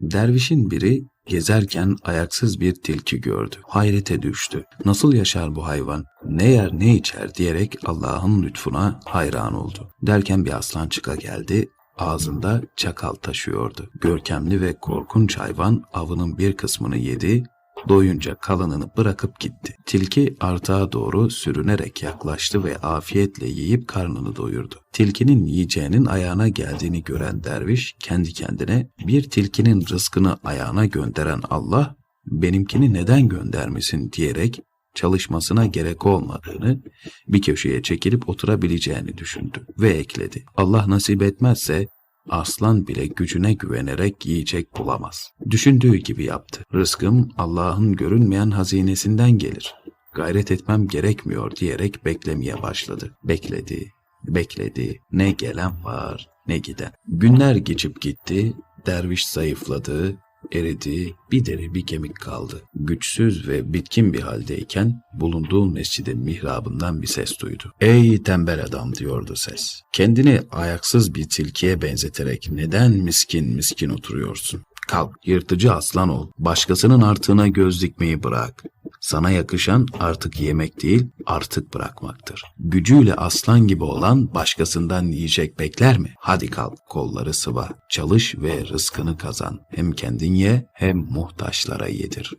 Dervişin biri gezerken ayaksız bir tilki gördü. Hayrete düştü. Nasıl yaşar bu hayvan? Ne yer ne içer diyerek Allah'ın lütfuna hayran oldu. Derken bir aslan çıka geldi. Ağzında çakal taşıyordu. Görkemli ve korkunç hayvan avının bir kısmını yedi, doyunca kalanını bırakıp gitti. Tilki artağa doğru sürünerek yaklaştı ve afiyetle yiyip karnını doyurdu. Tilkinin yiyeceğinin ayağına geldiğini gören derviş kendi kendine bir tilkinin rızkını ayağına gönderen Allah benimkini neden göndermesin diyerek çalışmasına gerek olmadığını, bir köşeye çekilip oturabileceğini düşündü ve ekledi. Allah nasip etmezse aslan bile gücüne güvenerek yiyecek bulamaz. Düşündüğü gibi yaptı. Rızkım Allah'ın görünmeyen hazinesinden gelir. Gayret etmem gerekmiyor diyerek beklemeye başladı. Bekledi, bekledi. Ne gelen var, ne giden. Günler geçip gitti, derviş zayıfladı, eridi, bir deri bir kemik kaldı. Güçsüz ve bitkin bir haldeyken bulunduğu mescidin mihrabından bir ses duydu. Ey tembel adam diyordu ses. Kendini ayaksız bir tilkiye benzeterek neden miskin miskin oturuyorsun? Kalk, yırtıcı aslan ol. Başkasının artığına göz dikmeyi bırak. Sana yakışan artık yemek değil, artık bırakmaktır. Gücüyle aslan gibi olan başkasından yiyecek bekler mi? Hadi kalk, kolları sıva. Çalış ve rızkını kazan. Hem kendin ye hem muhtaçlara yedir.